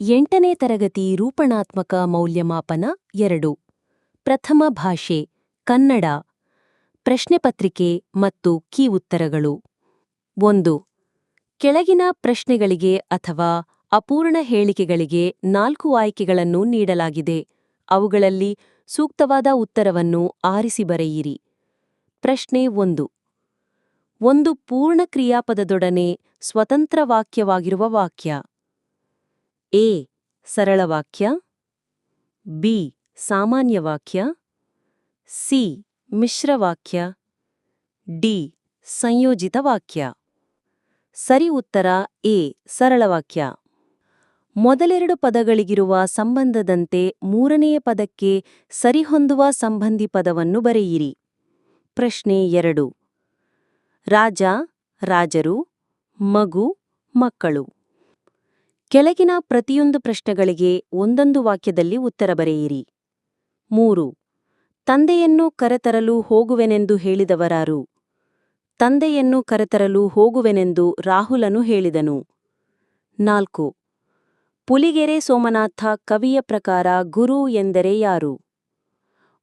ಎಂಟನೇ ತರಗತಿ ರೂಪಣಾತ್ಮಕ ಮೌಲ್ಯಮಾಪನ ಎರಡು. ಪ್ರಥಮ ಭಾಷೆ, ಕನ್ನಡ. ಪ್ರಶ್ನೆಪತ್ರಿಕೆ ಮತ್ತು ಕೀ ಉತ್ತರಗಳು. ಒಂದು. ಕೆಳಗಿನ ಪ್ರಶ್ನೆಗಳಿಗೆ ಅಥವಾ ಅಪೂರ್ಣ ಹೇಳಿಕೆಗಳಿಗೆ ನಾಲ್ಕು ಆಯ್ಕೆಗಳನ್ನು ನೀಡಲಾಗಿದೆ. ಅವುಗಳಲ್ಲಿ ಸೂಕ್ತವಾದ ಉತ್ತರವನ್ನು ಆರಿಸಿ ಬರೆಯಿರಿ. ಪ್ರಶ್ನೆ ಒಂದು. ಒಂದು ಪೂರ್ಣ ಕ್ರಿಯಾಪದದೊಡನೆ ಸ್ವತಂತ್ರ ವಾಕ್ಯವಾಗಿರುವ ವಾಕ್ಯ. ಎ, ಸರಳ ವಾಕ್ಯ. ಬಿ, ಸಾಮಾನ್ಯ ವಾಕ್ಯ. ಸಿ, ಮಿಶ್ರ ವಾಕ್ಯ. ಡಿ, ಸಂಯೋಜಿತ ವಾಕ್ಯ. ಸರಿ ಉತ್ತರ ಎ, ಸರಳ ವಾಕ್ಯ. ಮೊದಲೆರಡು ಪದಗಳಿಗಿರುವ ಸಂಬಂಧದಂತೆ ಮೂರನೆಯ ಪದಕ್ಕೆ ಸರಿಹೊಂದುವ ಸಂಬಂಧಿ ಪದವನ್ನು ಬರೆಯಿರಿ. ಪ್ರಶ್ನೆ ಎರಡು. ರಾಜ, ರಾಜರು, ಮಗು, ಮಕ್ಕಳು. ಕೆಳಗಿನ ಪ್ರತಿಯೊಂದು ಪ್ರಶ್ನೆಗಳಿಗೆ ಒಂದೊಂದು ವಾಕ್ಯದಲ್ಲಿ ಉತ್ತರ ಬರೆಯಿರಿ. ಮೂರು, ತಂದೆಯನ್ನು ಕರೆತರಲು ಹೋಗುವೆನೆಂದು ಹೇಳಿದವರಾರು. ತಂದೆಯನ್ನು ಕರೆತರಲು ಹೋಗುವೆನೆಂದು ರಾಹುಲನು ಹೇಳಿದನು. ನಾಲ್ಕು, ಪುಲಿಗೆರೆ ಸೋಮನಾಥ ಕವಿಯ ಪ್ರಕಾರ ಗುರು ಎಂದರೆ ಯಾರು?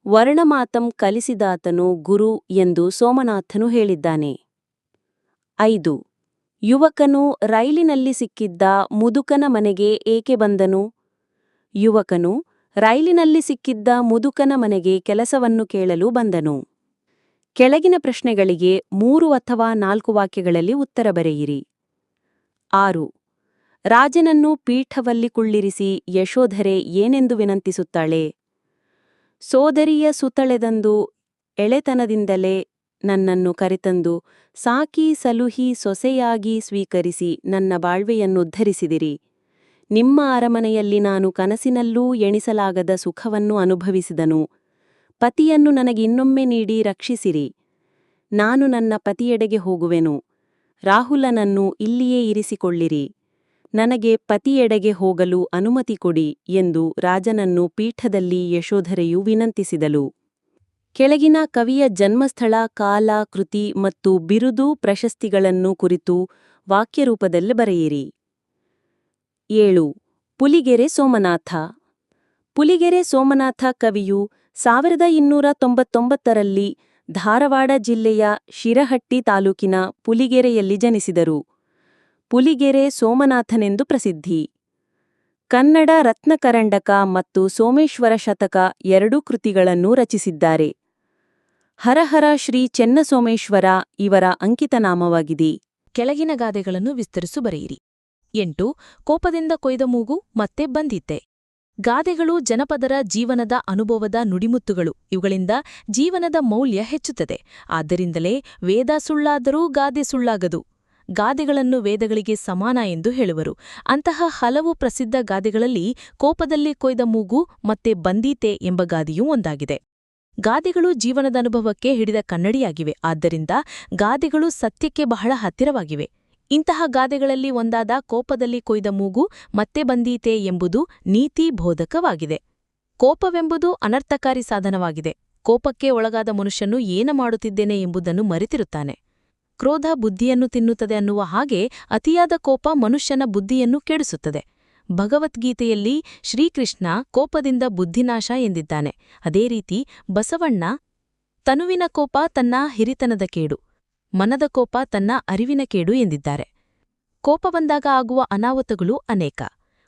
ವರ್ಣಮಾತಂ ಕಲಿಸಿದಾತನು ಗುರು ಎಂದು ಸೋಮನಾಥನು ಹೇಳಿದ್ದಾನೆ. ಐದು ಯುವಕನು ರೈಲಿನಲ್ಲಿ ಸಿಕ್ಕಿದ್ದ ಮುದುಕನ ಮನೆಗೆ ಏಕೆ ಬಂದನು? ಯುವಕನು ರೈಲಿನಲ್ಲಿ ಸಿಕ್ಕಿದ್ದ ಮುದುಕನ ಮನೆಗೆ ಕೆಲಸವನ್ನು ಕೇಳಲು ಬಂದನು. ಕೆಳಗಿನ ಪ್ರಶ್ನೆಗಳಿಗೆ ಮೂರು ಅಥವಾ ನಾಲ್ಕು ವಾಕ್ಯಗಳಲ್ಲಿ ಉತ್ತರ ಬರೆಯಿರಿ. ಆರು. ರಾಜನನ್ನು ಪೀಠವಲ್ಲಿ ಕುಳ್ಳಿರಿಸಿ ಯಶೋಧರೆ ಏನೆಂದು ವಿನಂತಿಸುತ್ತಾಳೆ? ಸೋದರಿಯ ಸುತಳೆದಂದು ಎಳೆತನದಿಂದಲೇ ನನ್ನನ್ನು ಕರೆತಂದು, ಸಾಕಿ ಸಲುಹಿ ಸೊಸೆಯಾಗಿ ಸ್ವೀಕರಿಸಿ ನನ್ನ ಬಾಳ್ವೆಯನ್ನುದ್ಧರಿಸಿದಿರಿ ನಿಮ್ಮ ಅರಮನೆಯಲ್ಲಿ ನಾನು ಕನಸಿನಲ್ಲೂ ಎಣಿಸಲಾಗದ ಸುಖವನ್ನು ಅನುಭವಿಸಿದನು. ಪತಿಯನ್ನು ನನಗಿನ್ನೊಮ್ಮೆ ನೀಡಿ ರಕ್ಷಿಸಿರಿ. ನಾನು ನನ್ನ ಪತಿಯೆಡೆಗೆ ಹೋಗುವೆನು. ರಾಹುಲನನ್ನು ಇಲ್ಲಿಯೇ ಇರಿಸಿಕೊಳ್ಳಿರಿ. ನನಗೆ ಪತಿಯೆಡೆಗೆ ಹೋಗಲು ಅನುಮತಿ ಕೊಡಿ ಎಂದು ರಾಜನನ್ನು ಪೀಠದಲ್ಲಿ ಯಶೋಧರೆಯು ವಿನಂತಿಸಿದಳು ಕೆಳಗಿನ ಕವಿಯ ಜನ್ಮಸ್ಥಳ, ಕಾಲ, ಕೃತಿ ಮತ್ತು ಬಿರುದು ಪ್ರಶಸ್ತಿಗಳನ್ನು ಕುರಿತು ವಾಕ್ಯರೂಪದಲ್ಲಿ ಬರೆಯಿರಿ. ಏಳು. ಪುಲಿಗೆರೆ ಸೋಮನಾಥ. ಪುಲಿಗೆರೆ ಸೋಮನಾಥ ಕವಿಯು ಸಾವಿರದ ಇನ್ನೂರ ತೊಂಬತ್ತೊಂಬತ್ತರಲ್ಲಿ ಧಾರವಾಡ ಜಿಲ್ಲೆಯ ಶಿರಹಟ್ಟಿ ತಾಲೂಕಿನ ಪುಲಿಗೆರೆಯಲ್ಲಿ ಜನಿಸಿದರು. ಪುಲಿಗೆರೆ ಸೋಮನಾಥನೆಂದು ಪ್ರಸಿದ್ಧಿ. ಕನ್ನಡ ರತ್ನಕರಂಡಕ ಮತ್ತು ಸೋಮೇಶ್ವರ ಶತಕ ಎರಡೂ ಕೃತಿಗಳನ್ನು ರಚಿಸಿದ್ದಾರೆ. ಹರಹರ ಶ್ರೀ ಚೆನ್ನಸೋಮೇಶ್ವರ ಇವರ ಅಂಕಿತನಾಮವಾಗಿದೆ. ಕೆಳಗಿನ ಗಾದೆಗಳನ್ನು ವಿಸ್ತರಿಸು ಬರೆಯಿರಿ. ಎಂಟು, ಕೋಪದಿಂದ ಕೊಯ್ದ ಮೂಗು ಮತ್ತೆ ಬಂದಿತ್ತೆ. ಗಾದೆಗಳು ಜನಪದರ ಜೀವನದ ಅನುಭವದ ನುಡಿಮುತ್ತುಗಳು. ಇವುಗಳಿಂದ ಜೀವನದ ಮೌಲ್ಯ ಹೆಚ್ಚುತ್ತದೆ. ಆದ್ದರಿಂದಲೇ ವೇದ ಸುಳ್ಳಾದರೂ ಗಾದೆ ಸುಳ್ಳಾಗದು. ಗಾದೆಗಳನ್ನು ವೇದಗಳಿಗೆ ಸಮಾನ ಎಂದು ಹೇಳುವರು. ಅಂತಹ ಹಲವು ಪ್ರಸಿದ್ಧ ಗಾದೆಗಳಲ್ಲಿ ಕೋಪದಲ್ಲಿ ಕೊಯ್ದ ಮೂಗು ಮತ್ತೆ ಬಂದೀತೆ ಎಂಬ ಗಾದೆಯೂ ಒಂದಾಗಿದೆ. ಗಾದೆಗಳು ಜೀವನದ ಅನುಭವಕ್ಕೆ ಹಿಡಿದ ಕನ್ನಡಿಯಾಗಿವೆ. ಆದ್ದರಿಂದ ಗಾದೆಗಳು ಸತ್ಯಕ್ಕೆ ಬಹಳ ಹತ್ತಿರವಾಗಿವೆ. ಇಂತಹ ಗಾದೆಗಳಲ್ಲಿ ಒಂದಾದ ಕೋಪದಲ್ಲಿ ಕೊಯ್ದ ಮೂಗು ಮತ್ತೆ ಬಂದೀತೆ ಎಂಬುದು ನೀತಿ ಬೋಧಕವಾಗಿದೆ. ಕೋಪವೆಂಬುದು ಅನರ್ಥಕಾರಿ ಸಾಧನವಾಗಿದೆ. ಕೋಪಕ್ಕೆ ಒಳಗಾದ ಮನುಷ್ಯನು ಏನ ಮಾಡುತ್ತಿದ್ದೇನೆ ಎಂಬುದನ್ನು ಮರೆತಿರುತ್ತಾನೆ. ಕ್ರೋಧ ಬುದ್ಧಿಯನ್ನು ತಿನ್ನುತ್ತದೆ ಅನ್ನುವ ಹಾಗೆ ಅತಿಯಾದ ಕೋಪ ಮನುಷ್ಯನ ಬುದ್ಧಿಯನ್ನು ಕೆಡಿಸುತ್ತದೆ. ಭಗವದ್ಗೀತೆಯಲ್ಲಿ ಶ್ರೀಕೃಷ್ಣ ಕೋಪದಿಂದ ಬುದ್ಧಿನಾಶ ಎಂದಿದ್ದಾನೆ. ಅದೇ ರೀತಿ ಬಸವಣ್ಣ ತನುವಿನ ಕೋಪ ತನ್ನ ಹಿರಿತನದ ಕೇಡು, ಮನದ ಕೋಪ ತನ್ನ ಅರಿವಿನ ಕೇಡು ಎಂದಿದ್ದಾರೆ. ಕೋಪ ಬಂದಾಗ ಆಗುವ ಅನಾಹುತಗಳು ಅನೇಕ.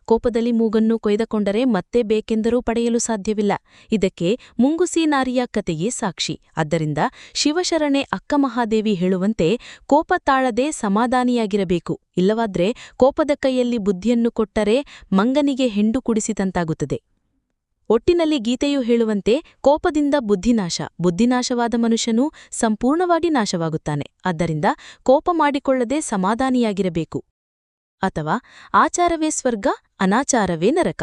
ಕೋಪದಲ್ಲಿ ಮೂಗನ್ನು ಕೊಯ್ದಕೊಂಡರೆ ಮತ್ತೆ ಬೇಕೆಂದರೂ ಪಡೆಯಲು ಸಾಧ್ಯವಿಲ್ಲ. ಇದಕ್ಕೆ ಮುಂಗುಸಿ ನಾರಿಯ ಕತೆಯೇ ಸಾಕ್ಷಿ ಆದ್ದರಿಂದ ಶಿವಶರಣೆ ಅಕ್ಕಮಹಾದೇವಿ ಹೇಳುವಂತೆ ಕೋಪ ತಾಳದೆ ಸಮಾಧಾನಿಯಾಗಿರಬೇಕು. ಇಲ್ಲವಾದ್ರೆ ಕೋಪದ ಕೈಯಲ್ಲಿ ಬುದ್ಧಿಯನ್ನು ಕೊಟ್ಟರೆ ಮಂಗನಿಗೆ ಹೆಂಡು ಕುಡಿಸಿದಂತಾಗುತ್ತದೆ. ಒಟ್ಟಿನಲ್ಲಿ ಗೀತೆಯು ಹೇಳುವಂತೆ ಕೋಪದಿಂದ ಬುದ್ಧಿನಾಶ. ಬುದ್ಧಿನಾಶವಾದ ಮನುಷ್ಯನು ಸಂಪೂರ್ಣವಾಗಿ ನಾಶವಾಗುತ್ತಾನೆ. ಆದ್ದರಿಂದ ಕೋಪ ಮಾಡಿಕೊಳ್ಳದೆ ಸಮಾಧಾನಿಯಾಗಿರಬೇಕು. ಅಥವಾ ಆಚಾರವೇ ಸ್ವರ್ಗ, ಅನಾಚಾರವೇ ನರಕ.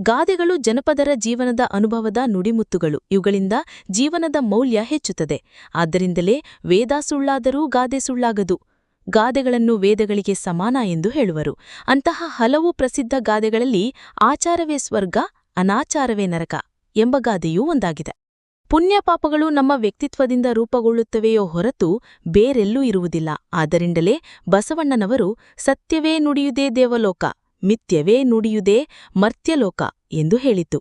ಗಾದೆಗಳು ಜನಪದರ ಜೀವನದ ಅನುಭವದ ನುಡಿಮುತ್ತುಗಳು. ಇವುಗಳಿಂದ ಜೀವನದ ಮೌಲ್ಯ ಹೆಚ್ಚುತ್ತದೆ. ಆದ್ದರಿಂದಲೇ ವೇದ ಸುಳ್ಳಾದರೂ ಗಾದೆ ಸುಳ್ಳಾಗದು. ಗಾದೆಗಳನ್ನು ವೇದಗಳಿಗೆ ಸಮಾನ ಎಂದು ಹೇಳುವರು. ಅಂತಹ ಹಲವು ಪ್ರಸಿದ್ಧ ಗಾದೆಗಳಲ್ಲಿ ಆಚಾರವೇ ಸ್ವರ್ಗ, ಅನಾಚಾರವೇ ನರಕ ಎಂಬ ಗಾದೆಯೂ ಒಂದಾಗಿದೆ. ಪುಣ್ಯಪಾಪಗಳು ನಮ್ಮ ವ್ಯಕ್ತಿತ್ವದಿಂದ ರೂಪುಗೊಳ್ಳುತ್ತವೆಯೋ ಹೊರತು ಬೇರೆಲ್ಲೂ ಇರುವುದಿಲ್ಲ. ಆದ್ದರಿಂದಲೇ ಬಸವಣ್ಣನವರು, ಸತ್ಯವೇ ನುಡಿಯುದೇ ದೇವಲೋಕ, ಮಿಥ್ಯವೇ ನುಡಿಯುದೇ ಮರ್ತ್ಯಲೋಕ ಎಂದು ಹೇಳಿತು.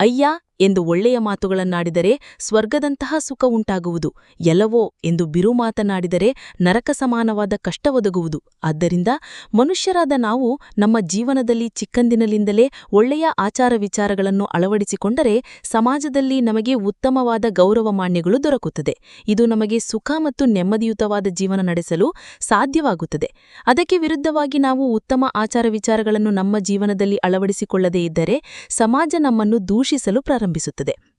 ಅಯ್ಯ ಎಂದು ಒಳ್ಳೆಯ ಮಾತುಗಳನ್ನಾಡಿದರೆ ಸ್ವರ್ಗದಂತಹ ಸುಖ ಉಂಟಾಗುವುದು. ಎಲ್ಲವೋ ಎಂದು ಬಿರು ಮಾತನಾಡಿದರೆ ನರಕ ಸಮಾನವಾದ ಕಷ್ಟ ಒದಗುವುದು. ಆದ್ದರಿಂದ ಮನುಷ್ಯರಾದ ನಾವು ನಮ್ಮ ಜೀವನದಲ್ಲಿ ಚಿಕ್ಕಂದಿನಲಿಂದಲೇ ಒಳ್ಳೆಯ ಆಚಾರ ವಿಚಾರಗಳನ್ನು ಅಳವಡಿಸಿಕೊಂಡರೆ ಸಮಾಜದಲ್ಲಿ ನಮಗೆ ಉತ್ತಮವಾದ ಗೌರವ ಮಾನ್ಯಗಳು ದೊರಕುತ್ತದೆ. ಇದು ನಮಗೆ ಸುಖ ಮತ್ತು ನೆಮ್ಮದಿಯುತವಾದ ಜೀವನ ನಡೆಸಲು ಸಾಧ್ಯವಾಗುತ್ತದೆ. ಅದಕ್ಕೆ ವಿರುದ್ಧವಾಗಿ ನಾವು ಉತ್ತಮ ಆಚಾರ ವಿಚಾರಗಳನ್ನು ನಮ್ಮ ಜೀವನದಲ್ಲಿ ಅಳವಡಿಸಿಕೊಳ್ಳದೇ ಇದ್ದರೆ ಸಮಾಜ ನಮ್ಮನ್ನು ದೂಷಿಸಲು ಪ್ರಾರಂಭಿಸುತ್ತದೆ.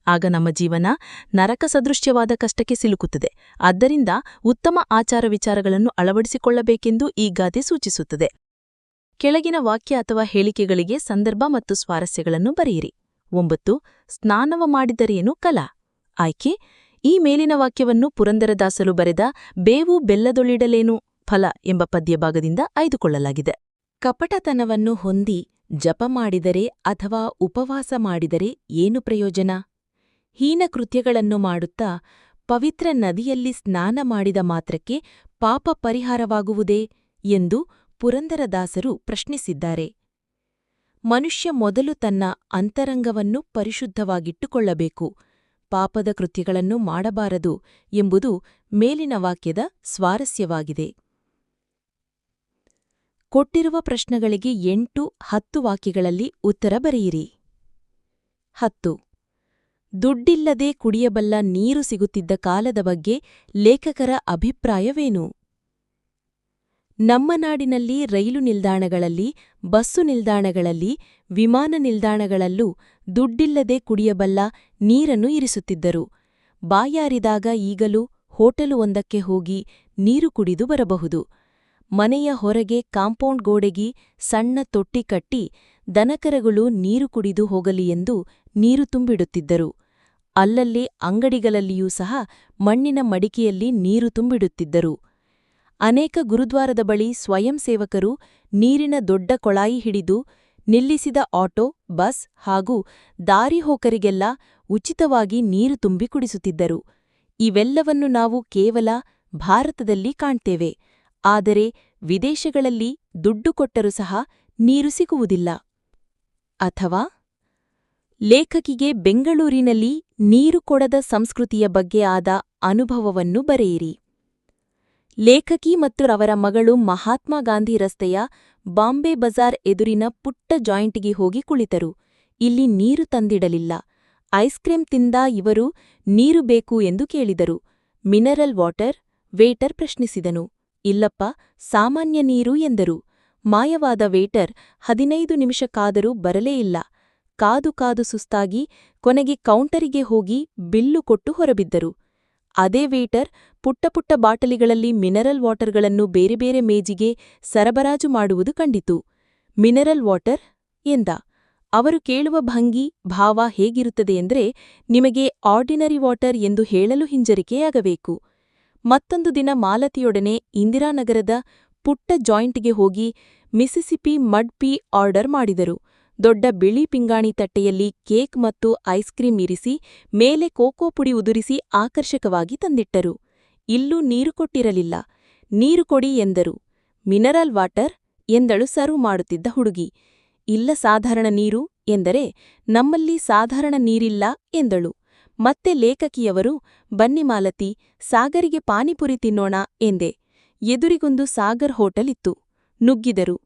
ಆಗ ನಮ್ಮ ಜೀವನ ನರಕ ಸದೃಶ್ಯವಾದ ಕಷ್ಟಕ್ಕೆ ಸಿಲುಕುತ್ತದೆ. ಆದ್ದರಿಂದ ಉತ್ತಮ ಆಚಾರ ವಿಚಾರಗಳನ್ನು ಅಳವಡಿಸಿಕೊಳ್ಳಬೇಕೆಂದು ಈ ಗಾದೆ ಸೂಚಿಸುತ್ತದೆ. ಕೆಳಗಿನ ವಾಕ್ಯ ಅಥವಾ ಹೇಳಿಕೆಗಳಿಗೆ ಸಂದರ್ಭ ಮತ್ತು ಸ್ವಾರಸ್ಯಗಳನ್ನು ಬರೆಯಿರಿ. ಒಂಬತ್ತು, ಸ್ನಾನವ ಮಾಡಿದರೇನು ಕಲಾ? ಆಯ್ಕೆ, ಈ ಮೇಲಿನ ವಾಕ್ಯವನ್ನು ಪುರಂದರದಾಸಲು ಬರೆದ ಬೇವು ಬೆಲ್ಲದೊಳಿಡಲೇನು ಫಲ ಎಂಬ ಪದ್ಯಭಾಗದಿಂದ ಆಯ್ದುಕೊಳ್ಳಲಾಗಿದೆ. ಕಪಟತನವನ್ನು ಹೊಂದಿ ಜಪ ಮಾಡಿದರೆ ಅಥವಾ ಉಪವಾಸ ಮಾಡಿದರೆ ಏನು ಪ್ರಯೋಜನ? ಹೀನ ಕೃತ್ಯಗಳನ್ನು ಮಾಡುತ್ತಾ ಪವಿತ್ರ ನದಿಯಲ್ಲಿ ಸ್ನಾನ ಮಾಡಿದ ಮಾತ್ರಕ್ಕೆ ಪಾಪ ಪರಿಹಾರವಾಗುವುದೇ? ಎಂದು ಪುರಂದರದಾಸರು ಪ್ರಶ್ನಿಸಿದ್ದಾರೆ. ಮನುಷ್ಯ ಮೊದಲು ತನ್ನ ಅಂತರಂಗವನ್ನು ಪರಿಶುದ್ಧವಾಗಿಟ್ಟುಕೊಳ್ಳಬೇಕು. ಪಾಪದ ಕೃತ್ಯಗಳನ್ನು ಮಾಡಬಾರದು ಎಂಬುದು ಮೇಲಿನ ವಾಕ್ಯದ ಸ್ವಾರಸ್ಯವಾಗಿದೆ. ಕೊಟ್ಟಿರುವ ಪ್ರಶ್ನೆಗಳಿಗೆ ಎಂಟು ಹತ್ತು ವಾಕ್ಯಗಳಲ್ಲಿ ಉತ್ತರ ಬರೆಯಿರಿ. ಹತ್ತು. ದುಡ್ಡಿಲ್ಲದೆ ಕುಡಿಯಬಲ್ಲ ನೀರು ಸಿಗುತ್ತಿದ್ದ ಕಾಲದ ಬಗ್ಗೆ ಲೇಖಕರ ಅಭಿಪ್ರಾಯವೇನು? ನಮ್ಮ ನಾಡಿನಲ್ಲಿ ರೈಲು ನಿಲ್ದಾಣಗಳಲ್ಲಿ, ಬಸ್ಸು ನಿಲ್ದಾಣಗಳಲ್ಲಿ, ವಿಮಾನ ನಿಲ್ದಾಣಗಳಲ್ಲೂ ದುಡ್ಡಿಲ್ಲದೆ ಕುಡಿಯಬಲ್ಲ ನೀರನ್ನು ಇರಿಸುತ್ತಿದ್ದರು. ಬಾಯಾರಿದಾಗ ಈಗಲೂ ಹೋಟೆಲು ಒಂದಕ್ಕೆ ಹೋಗಿ ನೀರು ಕುಡಿದು ಬರಬಹುದು. ಮನೆಯ ಹೊರಗೆ ಕಾಂಪೌಂಡ್ ಗೋಡೆಗೆ ಸಣ್ಣ ತೊಟ್ಟಿ ಕಟ್ಟಿ ದನಕರಗಳು ನೀರು ಕುಡಿದು ಹೋಗಲಿ ಎಂದು ನೀರು ತುಂಬಿಡುತ್ತಿದ್ದರು. ಅಲ್ಲಲ್ಲಿ ಅಂಗಡಿಗಳಲ್ಲಿಯೂ ಸಹ ಮಣ್ಣಿನ ಮಡಿಕೆಯಲ್ಲಿ ನೀರು ತುಂಬಿಡುತ್ತಿದ್ದರು. ಅನೇಕ ಗುರುದ್ವಾರದ ಬಳಿ ಸ್ವಯಂ ಸೇವಕರು ನೀರಿನ ದೊಡ್ಡ ಕೊಳಾಯಿ ಹಿಡಿದು ನಿಲ್ಲಿಸಿದ ಆಟೋ, ಬಸ್ ಹಾಗೂ ದಾರಿಹೋಕರಿಗೆಲ್ಲ ಉಚಿತವಾಗಿ ನೀರು ತುಂಬಿ ಕುಡಿಸುತ್ತಿದ್ದರು. ಇವೆಲ್ಲವನ್ನು ನಾವು ಕೇವಲ ಭಾರತದಲ್ಲಿ ಕಾಣ್ತೇವೆ. ಆದರೆ ವಿದೇಶಗಳಲ್ಲಿ ದುಡ್ಡು ಕೊಟ್ಟರೂ ಸಹ ನೀರು ಸಿಗುವುದಿಲ್ಲ. ಅಥವಾ ಲೇಖಕಿಗೆ ಬೆಂಗಳೂರಿನಲ್ಲಿ ನೀರು ಕೊಡದ ಸಂಸ್ಕೃತಿಯ ಬಗ್ಗೆ ಆದ ಅನುಭವವನ್ನು ಬರೆಯಿರಿ. ಲೇಖಕಿ ಮತ್ತು ರವರ ಮಗಳು ಮಹಾತ್ಮ ಗಾಂಧಿ ರಸ್ತೆಯ ಬಾಂಬೆ ಬಜಾರ್ ಎದುರಿನ ಪುಟ್ಟ ಜಾಯಿಂಟ್ಗೆ ಹೋಗಿ ಕುಳಿತರು. ಇಲ್ಲಿ ನೀರು ತಂದಿಡಲಿಲ್ಲ. ಐಸ್ಕ್ರೀಂ ತಿಂದ ಇವರು ನೀರು ಬೇಕು ಎಂದು ಕೇಳಿದರು. ಮಿನರಲ್ ವಾಟರ್ ವೇಟರ್ ಪ್ರಶ್ನಿಸಿದನು. ಇಲ್ಲಪ್ಪ, ಸಾಮಾನ್ಯ ನೀರು ಎಂದರು. ಮಾಯವಾದ ವೇಟರ್ ಹದಿನೈದು ನಿಮಿಷ ಕಾದರೂ ಬರಲೇ ಇಲ್ಲ. ಕಾದು ಕಾದು ಸುಸ್ತಾಗಿ ಕೊನೆಗೆ ಕೌಂಟರಿಗೆ ಹೋಗಿ ಬಿಲ್ಲು ಕೊಟ್ಟು ಹೊರಬಿದ್ದರು. ಅದೇ ವೇಟರ್ ಪುಟ್ಟ ಪುಟ್ಟ ಬಾಟಲಿಗಳಲ್ಲಿ ಮಿನರಲ್ ವಾಟರ್ಗಳನ್ನು ಬೇರೆ ಬೇರೆ ಮೇಜಿಗೆ ಸರಬರಾಜು ಮಾಡುವುದು ಕಂಡಿತು. Mineral water? ಎಂದ. ಅವರು ಕೇಳುವ ಭಂಗಿ, ಭಾವ ಹೇಗಿರುತ್ತದೆ ಎಂದರೆ ನಿಮಗೆ ಆರ್ಡಿನರಿ ವಾಟರ್ ಎಂದು ಹೇಳಲು ಹಿಂಜರಿಕೆಯಾಗಬೇಕು. ಮತ್ತೊಂದು ದಿನ ಮಾಲತಿಯೊಡನೆ ಇಂದಿರಾನಗರದ ಪುಟ್ಟ ಜಾಯಿಂಟ್ಗೆ ಹೋಗಿ ಮಿಸಿಸಿಪಿ ಮಡ್ ಪೀ ಆರ್ಡರ್ ಮಾಡಿದರು. ದೊಡ್ಡ ಬಿಳಿ ಪಿಂಗಾಣಿ ತಟ್ಟೆಯಲ್ಲಿ ಕೇಕ್ ಮತ್ತು ಐಸ್ಕ್ರೀಂ ಇರಿಸಿ, ಮೇಲೆ ಕೋಕೋ ಪುಡಿ ಉದುರಿಸಿ ಆಕರ್ಷಕವಾಗಿ ತಂದಿಟ್ಟರು. ಇಲ್ಲೂ ನೀರು ಕೊಟ್ಟಿರಲಿಲ್ಲ. ನೀರು ಕೊಡಿ ಎಂದರು. ಮಿನರಲ್ ವಾಟರ್ ಎಂದಳು ಸರ್ವ್ ಮಾಡುತ್ತಿದ್ದ ಹುಡುಗಿ. ಇಲ್ಲ ಸಾಧಾರಣ ನೀರು ಎಂದರೆ, ನಮ್ಮಲ್ಲಿ ಸಾಧಾರಣ ನೀರಿಲ್ಲ ಎಂದಳು. ಮತ್ತೆ ಲೇಖಕಿಯವರು, ಬನ್ನಿ ಮಾಲತಿ, ಸಾಗರಿಗೆ ಪಾನಿಪುರಿ ತಿನ್ನೋಣ ಎಂದೆ. ಎದುರಿಗೊಂದು ಸಾಗರ್ ಹೋಟೆಲ್ ಇತ್ತು ನುಗ್ಗಿದರು.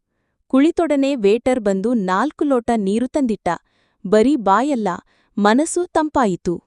ಕುಳಿತೊಡನೆ ವೇಟರ್ ಬಂದು ನಾಲ್ಕು ಲೋಟ ನೀರು ತಂದಿಟ್ಟ. ಬರೀ ಬಾಯಲ್ಲ, ಮನಸ್ಸು ತಂಪಾಯಿತು.